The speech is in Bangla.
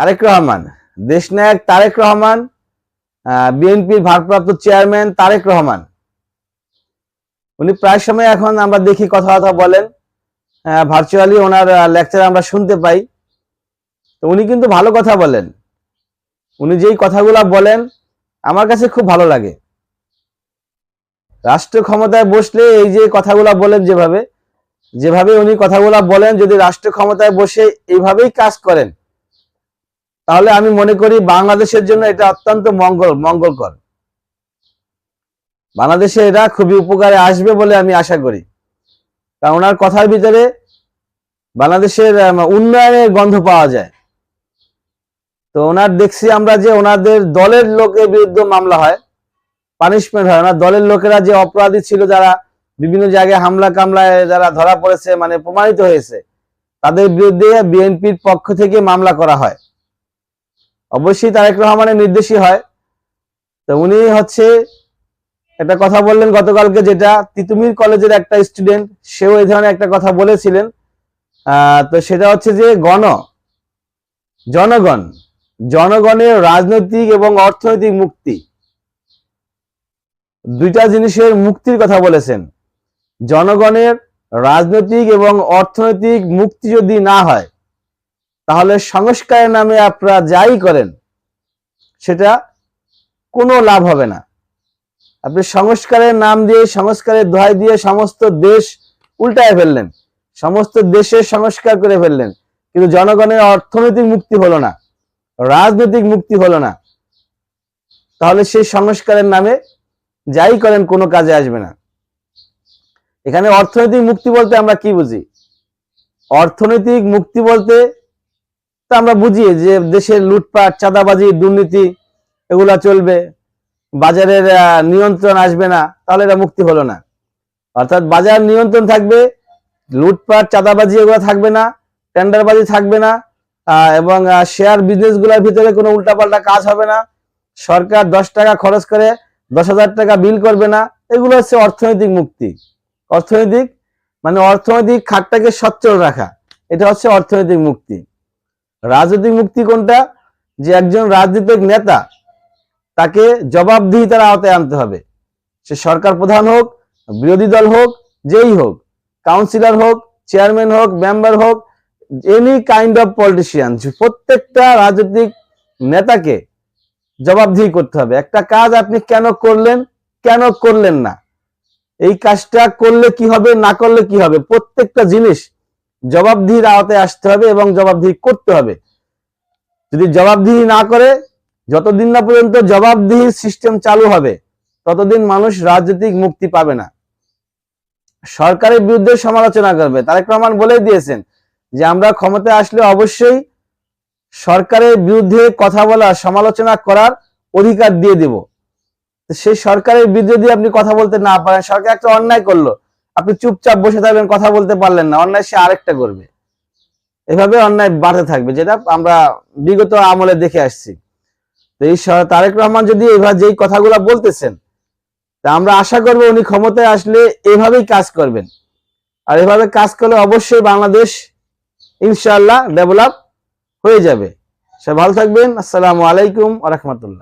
তারেক রহমান, দেশনায়ক তারেক রহমান বিএনপির ভারপ্রাপ্ত চেয়ারম্যান তারেক রহমান। উনি প্রায় সময় এখন আমরা দেখি কথাবার্তা বলেন। ভার্চুয়ালি ওনার লেকচার আমরা শুনতে পাই। তো উনি কিন্তু ভালো কথা বলেন। উনি যেই কথাগুলা বলেন, আমার কাছে খুব ভালো লাগে। রাষ্ট্র ক্ষমতায় বসলে এই যে কথাগুলা বলেন যেভাবে যেভাবে উনি কথাগুলা বলেন, যদি রাষ্ট্র ক্ষমতায় বসে এইভাবেই কাজ করেন তাহলে আমি মনে করি বাংলাদেশের জন্য এটা অত্যন্ত মঙ্গল, মঙ্গলকর। বাংলাদেশে এটা খুবই উপকারে আসবে বলে আমি আশা করি। কারণ ওনার কথার ভিতরে বাংলাদেশের উন্নয়নের গন্ধ পাওয়া যায়। তো ওনার দেখছি আমরা যে ওনাদের দলের লোকের বিরুদ্ধে মামলা হয় পানিশমেন্ট হয়। ওনার দলের লোকেরা যে অপরাধী ছিল যারা বিভিন্ন জায়গায় হামলা কামলায় যারা ধরা পড়েছে মানে প্রমাণিত হয়েছে, তাদের বিরুদ্ধে বিএনপির পক্ষ থেকে মামলা করা হয়। অবশ্যই তারেক রহমানের নির্দেশই হয়। তো উনি হচ্ছে একটা কথা বললেন গতকালকে যেটা, তিতুমির কলেজের একটা স্টুডেন্ট সেও এই ধরনের একটা কথা বলেছিলেন। তো সেটা হচ্ছে যে গণ, জনগণ, জনগণের রাজনৈতিক এবং অর্থনৈতিক মুক্তি। দুইটা জিনিসের মুক্তির কথা বলেছেন। জনগণের রাজনৈতিক এবং অর্থনৈতিক মুক্তি যদি না হয় তাহলে সংস্কারের নামে আপনারা যাই করেন, সেটা কোনো লাভ হবে না। আপনি সংস্কারের নাম দিয়ে, সংস্কারের দোহাই দিয়ে সমস্ত দেশ উল্টায় ফেললেন, সমস্ত দেশের সংস্কার করে ফেললেন, কিন্তু জনগণের অর্থনৈতিক মুক্তি হলো না, রাজনৈতিক মুক্তি হলো না। তাহলে সেই সংস্কারের নামে যাই করেন, কোনো কাজে আসবে না। এখানে অর্থনৈতিক মুক্তি বলতে আমরা কি বুঝি? অর্থনৈতিক মুক্তি বলতে তা আমরা বুঝি যে দেশের লুটপাট, চাঁদাবাজি, দুর্নীতি এগুলা চলবে, বাজারের নিয়ন্ত্রণ আসবে না, তাহলে এটা মুক্তি হলো না। অর্থাৎ বাজার নিয়ন্ত্রণ থাকবে, লুটপাট, চাঁদাবাজি এগুলো থাকবে না, টেন্ডারবাজি থাকবে না এবং শেয়ার বিজনেসগুলার ভিতরে কোনো উল্টাপাল্টা কাজ হবে না। সরকার দশ টাকা খরচ করে দশ হাজার টাকা বিল করবে না, এগুলো হচ্ছে অর্থনৈতিক মুক্তি। অর্থনৈতিক মানে অর্থনৈতিক খাতটাকে সচ্ছল রাখা। এটা হচ্ছে অর্থনৈতিক মুক্তি। রাজনৈতিক মুক্তি কোনটা? যে একজন রাজনৈতিক নেতা তাকে জবাবদিহিতার আওতায় আনতে হবে। সে সরকার প্রধান হোক, বিরোধী দল হোক, যেই হোক কাউন্সিলর হোক চেয়ারম্যান হোক মেম্বার হোক এনি কাইন্ড অফ পলিটিশিয়ান প্রত্যেকটা রাজনৈতিক নেতাকে জবাবদিহি করতে হবে। একটা কাজ আপনি কেন করলেন কেন করলেন না? এই কাজটা করলে কি হবে, না করলে কি হবে? প্রত্যেকটা জিনিস জবাবদিহির আওতায় আসতে হবে এবং জবাবদিহি করতে হবে। যদি জবাবদিহি না করে, যতদিন না পর্যন্ত জবাবদিহির সিস্টেম চালু হবে, ততদিন মানুষ রাজনৈতিক মুক্তি পাবে না। সরকারের বিরুদ্ধে সমালোচনা করবে। তারেক রহমান বলে দিয়েছেন যে, আমরা ক্ষমতায় আসলে অবশ্যই সরকারের বিরুদ্ধে কথা বলা, সমালোচনা করার অধিকার দিয়ে দেব। সেই সরকারের বিরুদ্ধে আপনি কথা বলতে না পারেন, সরকার একটা অন্যায় করল আপনি চুপচাপ বসে থাকবেন, কথা বলতে পারলেন না, অন্যায় সে আরেকটা করবে। এভাবে অন্যায় বাড়তে থাকবে, যেটা আমরা বিগত আমলে দেখে আসছি। তো এই তারেক রহমান যদি এভাবে যেই কথাগুলো বলতেছেন, তা আমরা আশা করব উনি ক্ষমতায় আসলে এভাবেই কাজ করবেন। আর এভাবে কাজ করলে অবশ্যই বাংলাদেশ ইনশাআল্লাহ ডেভেলপ হয়ে যাবে। সে ভালো থাকবেন, আসসালামু আলাইকুম আ রহমতুল্লাহ।